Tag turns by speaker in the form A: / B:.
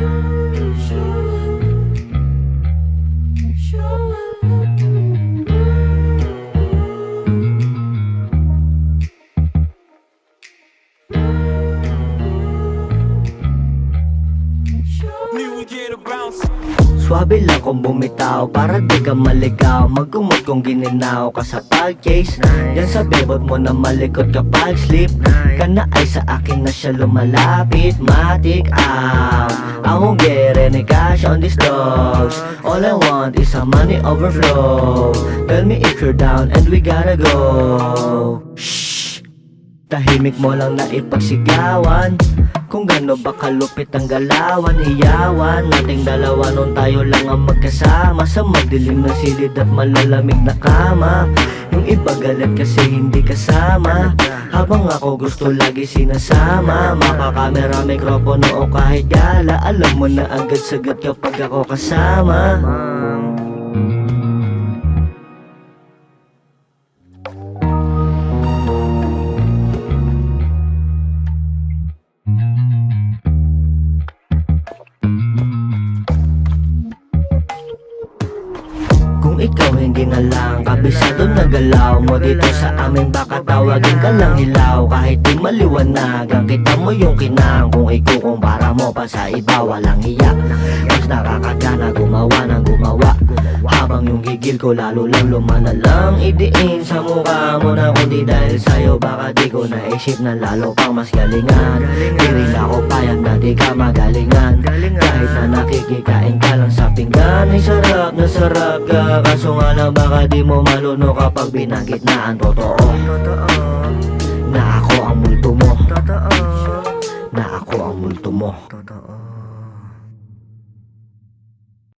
A: you. Swabe lang kung bumitaw Para di ka maligaw. Magkumot kung gininaw ka sa pag-chase Yan sa bebot mo na malikot kapag sleep Ka na ay sa akin na siya lumalapit Matik out I won't get any cash on these dogs. All I want is some money overflow. Tell me if you're down and we gotta go. Shh Tahimik mo lang na ipagsigawan Kung gano ba kalupit ang galawan Hiyawan nating dalawa nung tayo lang ang magkasama. Sa madilim na silid at malalamig na kama Yung iba galit kasi hindi kasama. Habang ako gusto lagi sinasama. Makakamera, mikropono o kahit gala Alam mo na agad sagat kapag ako kasama ikaw hindi na lang Kabisado na galaw mo Dito sa amin. Baka tawagin ka lang hilaw Kahit di maliwanag. Ang kita mo yung kinang Kung ikukumpara mo pa sa iba Walang hiya. Mas nakakagana gumawa ng gumawa. Habang yung gigil ko lalo lang lumalalang Idiin sa mukha mo na kundi dahil sa'yo. Baka di ko naisip na lalo pang mas galingan. Di rin ako payag na di ka magalingan. Kahit na nakikikain ka lang sa pinggan Ay sarap na sarap ka Kaso nga lang baka di mo maluno kapag binanggit na ang totoo. Na ako ang multo mo.
B: Totoo.
A: Na ako ang multo mo.
B: Totoo